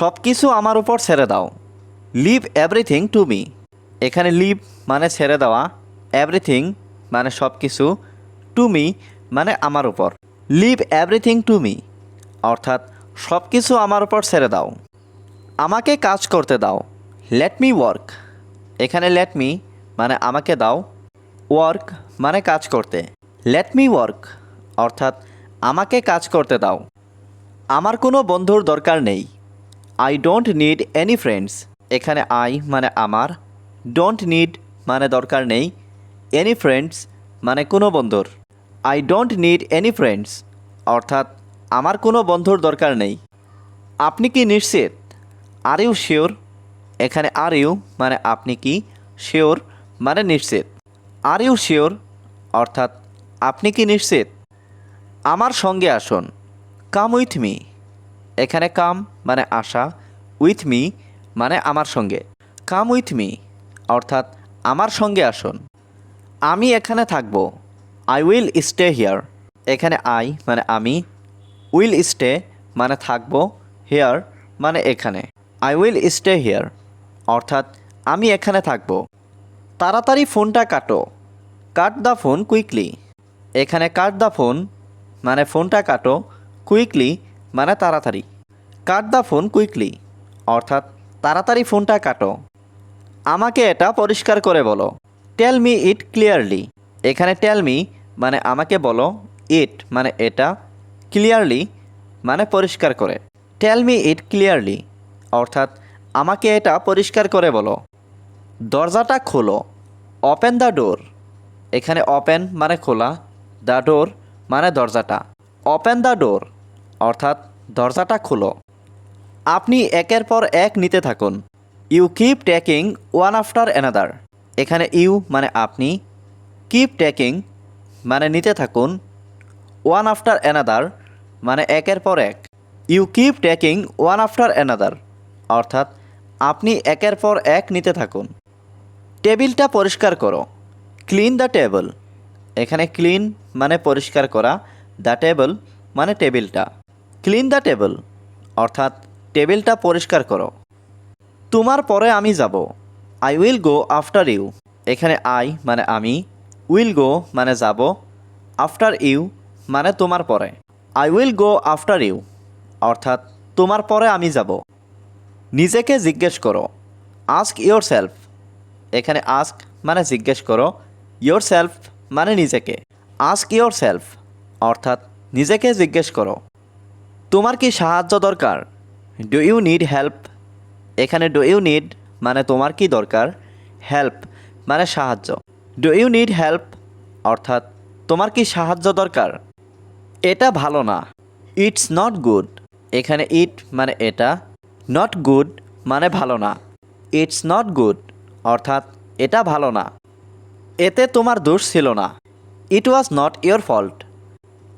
সব কিছু আমার উপর ছেড়ে দাও। লিভ এভরিথিং টু মি এখানে লিভ মানে ছেড়ে দেওয়া। এভরিথিং মানে সব কিছু টু মি মানে আমার উপর। লিভ এভরিথিং টু মি অর্থাৎ সব কিছু আমার উপর ছেড়ে দাও। আমাকে কাজ করতে দাও। লেট মি ওয়ার্ক এখানে লেট মি মানে আমাকে দাও। ওয়ার্ক মানে কাজ করতে। লেট মি ওয়ার্ক অর্থাৎ আমাকে কাজ করতে দাও। আমার কোনো বন্ধুর দরকার নেই। I don't need any friends এখানে আই মানে আমার। ডোন্ট নিড মানে দরকার নেই। এনি ফ্রেন্ডস মানে কোনো বন্ধুর। I don't need any friends অর্থাৎ আমার কোনো বন্ধুর দরকার নেই। আপনি কি নিশ্চিত? আর ইউ শিওর এখানে আর ইউ মানে আপনি কি? শিওর মানে নিশ্চিত। আর ইউ শিওর অর্থাৎ আপনি কি নিশ্চিত? আমার সঙ্গে আসুন। কাম উইথ মি এখানে কাম মানে আসা উইথ মি মানে আমার সঙ্গে। কাম উইথ মি, অর্থাৎ আমার সঙ্গে আসুন। আমি এখানে থাকব। I will stay here. এখানে আই মানে আমি, উইল স্টে মানে থাকব। হেয়ার মানে এখানে। আই উইল স্টে হিয়ার, অর্থাৎ আমি এখানে থাকব। তাড়াতাড়ি ফোনটা কাটো। Cut the phone quickly. এখানে কাট দ্য ফোন মানে ফোনটা কাটো কুইকলি মানে তাড়াতাড়ি। Cut the phone quickly. অর্থাৎ, তাড়াতাড়ি ফোনটা কাটো। আমাকে এটা পরিষ্কার করে বলো। টেল মি ইট ক্লিয়ারলি এখানে টেল মি মানে আমাকে বলো ইট মানে এটা ক্লিয়ারলি মানে পরিষ্কার করে। টেল মি ইট ক্লিয়ারলি অর্থাৎ, আমাকে এটা পরিষ্কার করে বলো। দরজাটা খোলো। ওপেন দ্য ডোর এখানে ওপেন মানে খোলা। দ্য ডোর মানে দরজাটা। ওপেন দ্য ডোর অর্থাৎ দরজাটা খোলো। আপনি একের পর এক নিতে থাকুন। You keep taking one after another এখানে ইউ মানে আপনি। কিপ টেকিং মানে নিতে থাকুন। ওয়ান আফটার অ্যানাদার মানে একের পর এক। You keep taking one after another অর্থাৎ আপনি একের পর এক নিতে থাকুন। টেবিলটা পরিষ্কার করো। ক্লিন দ্য টেবল এখানে ক্লিন মানে পরিষ্কার করা। দ্য টেবল মানে টেবিলটা। ক্লিন দ্য টেবল, অর্থাৎ টেবিলটা পরিষ্কার করো। তোমার পরে আমি যাব। I will go after you এখানে আই মানে আমি উইল গো মানে যাব আফটার ইউ মানে তোমার পরে। I will go after you অর্থাৎ তোমার পরে আমি যাব। নিজেকে জিজ্ঞেস করো আস্ক ইয়োর সেলফ এখানে আস্ক মানে জিজ্ঞেস করো ইয়োর সেলফ মানে নিজেকে। আস্ক ইয়োর সেলফ অর্থাৎ নিজেকে জিজ্ঞেস করো। তোমার কি সাহায্য দরকার? ডু ইউ নিড হেল্প এখানে ডু ইউ নিড মানে তোমার কি দরকার? হেল্প মানে সাহায্য। ডু ইউ নিড হেল্প অর্থাৎ তোমার কি সাহায্য দরকার? এটা ভালো না। ইটস নট গুড এখানে ইট মানে এটা। নট গুড মানে ভালো না। ইটস নট গুড অর্থাৎ এটা ভালো না। এতে তোমার দোষ ছিল না। It was not your fault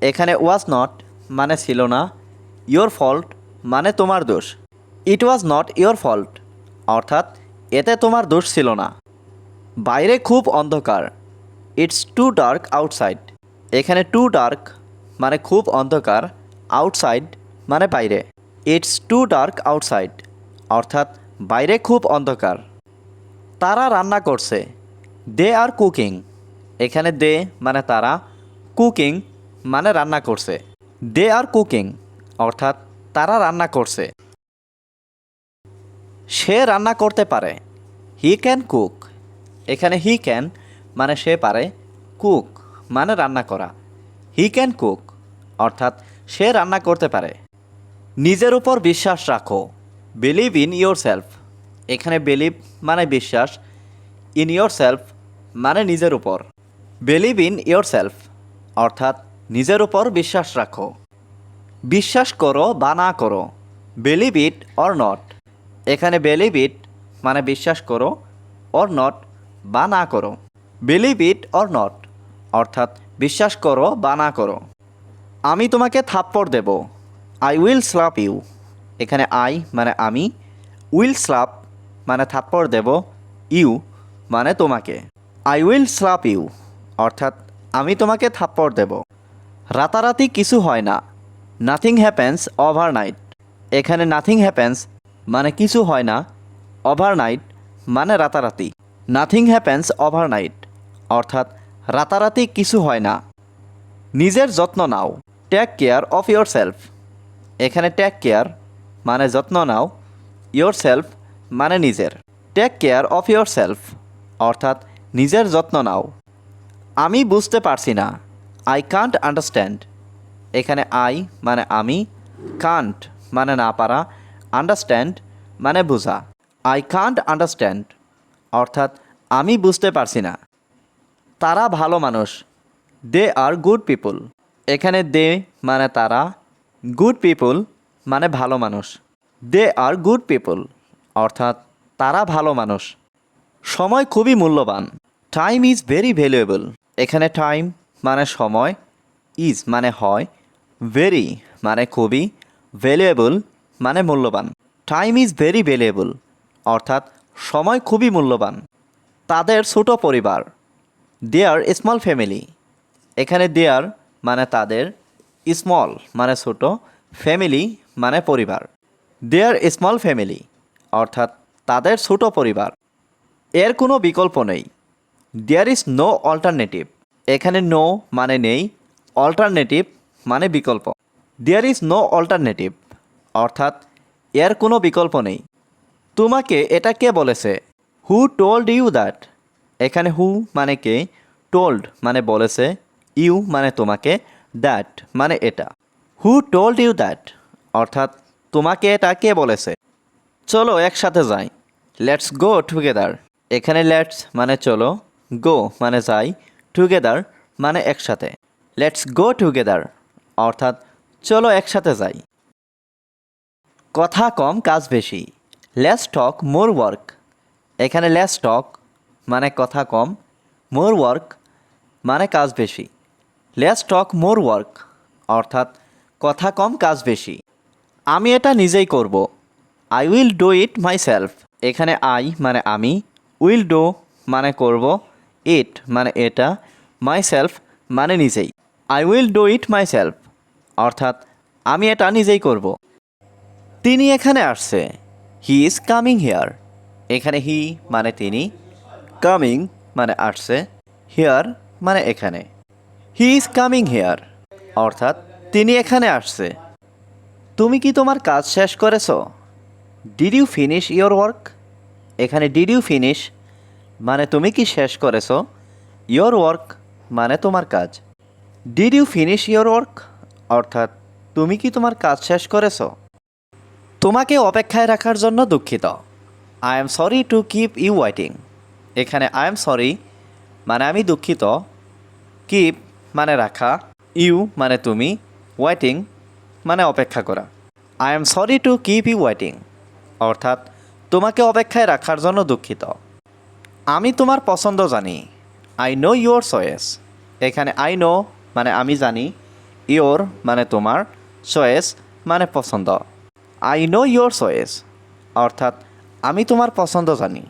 এখানে ওয়াজ নট মানে ছিল না। ইয়োর ফল্ট মানে তোমার দোষ। It was not your fault অর্থাৎ, এতে তোমার দোষ ছিল না। বাইরে খুব অন্ধকার। ইটস টু ডার্ক আউটসাইড এখানে টু ডার্ক মানে খুব অন্ধকার আউটসাইড মানে বাইরে। ইটস টু ডার্ক আউটসাইড অর্থাৎ, বাইরে খুব অন্ধকার। তারা রান্না করছে। দে আর কুকিং এখানে দে মানে তারা কুকিং মানে রান্না করছে। দে আর কুকিং অর্থাৎ তারা রান্না করছে। সে রান্না করতে পারে। হি ক্যান কুক এখানে হি ক্যান মানে সে পারে কুক মানে রান্না করা। হি ক্যান কুক অর্থাৎ সে রান্না করতে পারে। নিজের উপর বিশ্বাস রাখো। বিলিভ ইন ইয়োর সেলফ এখানে বিলিভ মানে বিশ্বাস। ইন ইয়োর সেলফ মানে নিজের উপর। বিলিভ ইন ইয়োর সেলফ অর্থাৎ নিজের উপর বিশ্বাস রাখো। বিশ্বাস করো বা না করো বিলিভ ইট অর নট এখানে বিলিভ ইট মানে বিশ্বাস করো অর নট বা না করো। বিলিভ ইট অর নট অর্থাৎ বিশ্বাস করো বা না করো। আমি তোমাকে থাপ্পড় দেব। আই উইল স্লাপ ইউ এখানে আই মানে আমি উইল স্লাপ মানে থাপ্পড় দেব। ইউ মানে তোমাকে। আই উইল স্লাপ ইউ অর্থাৎ আমি তোমাকে থাপ্পড় দেব। রাতারাতি কিছু হয় না। নাথিং হ্যাপেন্স ওভারনাইট এখানে নাথিং হ্যাপেন্স মানে কিছু হয় না। ওভারনাইট মানে রাতারাতি। নাথিং হ্যাপেন্স ওভারনাইট অর্থাৎ রাতারাতি কিছু হয় না। নিজের যত্ন নাও। Take care of yourself এখানে টেক কেয়ার মানে যত্ন নাও। ইয়োর সেলফ মানে নিজের। Take care of yourself অর্থাৎ নিজের যত্ন নাও। আমি বুঝতে পারছি না। আই কান্ট আন্ডারস্ট্যান্ড এখানে আই মানে আমি কান্ট মানে না পারা আন্ডারস্ট্যান্ড মানে বোঝা। আই কান্ট আন্ডারস্ট্যান্ড অর্থাৎ আমি বুঝতে পারছি না। তারা ভালো মানুষ দে আর গুড পিপল এখানে দে মানে তারা গুড পিপল মানে ভালো মানুষ। দে আর গুড পিপল অর্থাৎ তারা ভালো মানুষ। সময় খুবই মূল্যবান। টাইম ইজ ভেরি ভ্যালুয়েবল এখানে টাইম মানে সময় ইজ মানে হয়। ভেরি মানে খুবই ভ্যালুয়েবল মানে মূল্যবান। টাইম ইজ ভেরি ভ্যালুয়েবল অর্থাৎ সময় খুবই মূল্যবান। তাদের ছোট পরিবার দেয়ার স্মল ফ্যামিলি এখানে দেয়ার মানে তাদের স্মল মানে ছোট ফ্যামিলি মানে পরিবার। দেয়ার স্মল ফ্যামিলি অর্থাৎ তাদের ছোট পরিবার। এর কোনো বিকল্প নেই। দেয়ার ইজ নো অল্টারনেটিভ এখানে নো মানে নেই অল্টারনেটিভ মানে বিকল্প। দেয়ার ইজ নো অল্টারনেটিভ অর্থাৎ এর কোনো বিকল্প নেই। তোমাকে এটা কে বলেছে? হু টোল্ড ইউ দ্যাট এখানে হু মানে কে? টোল্ড মানে বলেছে ইউ মানে তোমাকে দ্যাট মানে এটা। হু টোল্ড ইউ দ্যাট অর্থাৎ তোমাকে এটা কে বলেছে? চলো একসাথে যাই। লেটস গো টুগেদার এখানে লেটস মানে চলো গো মানে যাই টুগেদার মানে একসাথে। লেটস গো টুগেদার অর্থাৎ চলো একসাথে যাই। কথা কম, কাজ বেশি। লেস টক মোর ওয়ার্ক এখানে লেস টক মানে কথা কম মোর ওয়ার্ক মানে কাজ বেশি। লেস টক মোর ওয়ার্ক অর্থাৎ কথা কম, কাজ বেশি। আমি এটা নিজেই করব। I will do it myself এখানে আই মানে আমি উইল ডু মানে করব ইট মানে এটা মাই সেলফ মানে নিজেই। I will do it myself অর্থাৎ, আমি এটা নিজেই করব। তিনি এখানে আসছে। হি ইজ কামিং হেয়ার এখানে হি মানে তিনি কামিং মানে আসছে হেয়ার মানে এখানে। হি ইজ কামিং হেয়ার অর্থাৎ, তিনি এখানে আসছে। তুমি কি তোমার কাজ শেষ করেছ? Did you finish your work এখানে ডিড ইউ ফিনিশ মানে তুমি কি শেষ করেছ? ইয়োর ওয়ার্ক মানে তোমার কাজ। Did you finish your work অর্থাৎ তুমি কি তোমার কাজ শেষ করেছ? তোমাকে অপেক্ষায় রাখার জন্য দুঃখিত। I am sorry to keep you waiting এখানে আই এম সরি মানে আমি দুঃখিত। কিপ মানে রাখা। ইউ মানে তুমি। ওয়াইটিং মানে অপেক্ষা করা। I am sorry to keep you waiting অর্থাৎ তোমাকে অপেক্ষায় রাখার জন্য দুঃখিত। আমি তোমার পছন্দ জানি। আই নো ইয়োর চয়েস এখানে আই নো মানে আমি জানি। ইয়োর মানে তোমার, চয়েস মানে পছন্দ। আই নো ইয়োর চয়েস, অর্থাৎ আমি তোমার পছন্দ জানি।